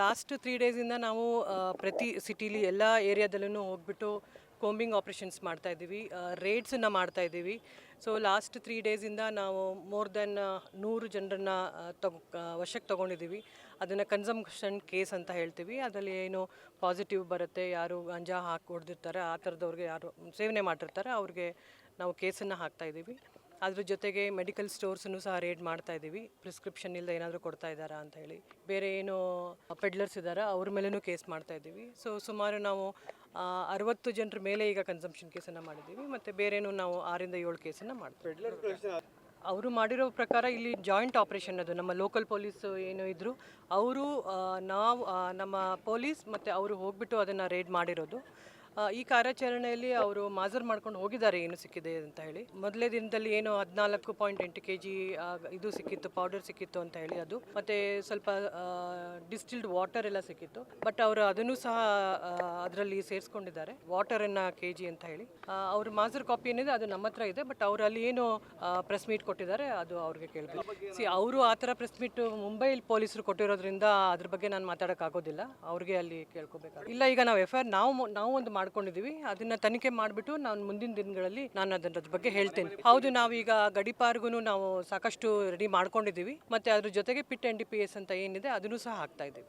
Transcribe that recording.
Last three ಡೇಸಿಂದ ನಾವು ಪ್ರತಿ ಸಿಟಿಲಿ ಎಲ್ಲ ಏರಿಯಾದಲ್ಲೂ ಹೋಗ್ಬಿಟ್ಟು ಕೋಂಬಿಂಗ್ ಆಪ್ರೇಷನ್ಸ್ ಮಾಡ್ತಾ ಇದ್ದೀವಿ ರೇಡ್ಸನ್ನು ಮಾಡ್ತಾ ಇದ್ದೀವಿ. ಸೊ ಲಾಸ್ಟ್ ತ್ರೀ ಡೇಸಿಂದ ನಾವು ಮೋರ್ ದೆನ್ ನೂರು ಜನರನ್ನ ತಗೊ ವಶಕ್ಕೆ ತೊಗೊಂಡಿದ್ದೀವಿ. ಅದನ್ನು ಕನ್ಸಂಪ್ಷನ್ ಕೇಸ್ ಅಂತ ಹೇಳ್ತೀವಿ. ಅದರಲ್ಲಿ ಏನು ಪಾಸಿಟಿವ್ ಬರುತ್ತೆ, ಯಾರು ಗಂಜಾ ಹಾಕಿ ಹೊಡೆದಿರ್ತಾರೆ, ಆ ಥರದವ್ರಿಗೆ ಯಾರು ಸೇವನೆ ಮಾಡಿರ್ತಾರೆ ಅವ್ರಿಗೆ ನಾವು ಕೇಸನ್ನು ಹಾಕ್ತಾ ಇದ್ದೀವಿ. ಅದ್ರ ಜೊತೆಗೆ ಮೆಡಿಕಲ್ ಸ್ಟೋರ್ಸನ್ನು ಸಹ ರೇಡ್ ಮಾಡ್ತಾ ಇದ್ದೀವಿ. ಪ್ರಿಸ್ಕ್ರಿಪ್ಷನ್ ಇಲ್ಲದೆ ಏನಾದರೂ ಕೊಡ್ತಾ ಇದ್ದಾರಾ ಅಂತ ಹೇಳಿ. ಬೇರೆ ಏನು ಪೆಡ್ಲರ್ಸ್ ಇದ್ದಾರಾ ಅವ್ರ ಮೇಲೂ ಕೇಸ್ ಮಾಡ್ತಾ ಇದ್ದೀವಿ. ಸೊ ಸುಮಾರು ನಾವು ಅರವತ್ತು ಜನರ ಮೇಲೆ ಈಗ ಕನ್ಸಂಪ್ಷನ್ ಕೇಸನ್ನು ಮಾಡಿದ್ದೀವಿ. ಮತ್ತು ಬೇರೇನು ನಾವು ಆರಿಂದ ಏಳು ಕೇಸನ್ನು ಮಾಡ್ತೀವಿ ಅವರು ಮಾಡಿರೋ ಪ್ರಕಾರ ಇಲ್ಲಿ ಜಾಯಿಂಟ್ ಆಪರೇಷನ್ ಅದು. ನಮ್ಮ ಲೋಕಲ್ ಪೊಲೀಸ್ ಏನು ಇದ್ರು. ಅವರು ನಾವು ನಮ್ಮ ಪೊಲೀಸ್ ಮತ್ತು ಅವರು ಹೋಗ್ಬಿಟ್ಟು ಅದನ್ನು ರೇಡ್ ಮಾಡಿರೋದು. ಈ ಕಾರ್ಯಾಚರಣೆಯಲ್ಲಿ ಅವರು ಮಾಜರ್ ಮಾಡ್ಕೊಂಡು ಹೋಗಿದ್ದಾರೆ, ಏನು ಸಿಕ್ಕಿದೆ ಅಂತ ಹೇಳಿ. ಮೊದಲೇ ದಿನದಲ್ಲಿ ಏನು ಹದಿನಾಲ್ಕು ಪಾಯಿಂಟ್ ಎಂಟು ಕೆ ಜಿ ಇದು ಸಿಕ್ಕಿತ್ತು ಪೌಡರ್ ಸಿಕ್ಕಿತ್ತು ಅಂತ ಹೇಳಿ ಅದು. ಮತ್ತೆ ಸ್ವಲ್ಪ ಡಿಸ್ಟಿಲ್ಡ್ ವಾಟರ್ ಎಲ್ಲ ಸಿಕ್ಕಿತ್ತು. ಬಟ್ ಅವರು ಅದನ್ನು ಸಹ ಅದರಲ್ಲಿ ಸೇರಿಸ್ಕೊಂಡಿದ್ದಾರೆ ವಾಟರನ್ನು ಕೆ ಜಿ ಅಂತ ಹೇಳಿ. ಅವರು ಮಾಜರ್ ಕಾಪಿ ಏನಿದೆ, ಅದು ನಮ್ಮ ಹತ್ರ ಇದೆ. ಬಟ್ ಅವರು ಅಲ್ಲಿ ಏನು ಪ್ರೆಸ್ ಮೀಟ್ ಕೊಟ್ಟಿದ್ದಾರೆ, ಅದು ಅವ್ರಿಗೆ ಕೇಳಬೇಕು. ಸಿ ಅವರು ಆ ಥರ ಪ್ರೆಸ್ ಮೀಟ್ ಮುಂಬೈಲಿ ಪೊಲೀಸರು ಕೊಟ್ಟಿರೋದ್ರಿಂದ ಅದ್ರ ಬಗ್ಗೆ ನಾನು ಮಾತಾಡೋಕ್ಕಾಗೋದಿಲ್ಲ. ಅವ್ರಿಗೆ ಅಲ್ಲಿ ಕೇಳ್ಕೊಬೇಕು ಇಲ್ಲ, ಈಗ ನಾವು ಎಫ್ ಆರ್ ನಾವು ನಾವು ಒಂದು ಮಾಡ್ಕೊಂಡಿದ್ದೀವಿ. ಅದನ್ನ ತನಿಖೆ ಮಾಡಿಬಿಟ್ಟು ನಾನು ಮುಂದಿನ ದಿನಗಳಲ್ಲಿ ನಾನು ಅದರ ಬಗ್ಗೆ ಹೇಳ್ತೇನೆ. ಹೌದು, ನಾವೀಗ ಗಡಿಪಾರ್ಗೂ ನಾವು ಸಾಕಷ್ಟು ರೆಡಿ ಮಾಡ್ಕೊಂಡಿದ್ದೀವಿ. ಮತ್ತೆ ಅದ್ರ ಜೊತೆಗೆ PIT N D P S ಅಂತ ಏನಿದೆ, ಅದನ್ನು ಸಹ ಹಾಕ್ತಾ ಇದ್ದೀವಿ.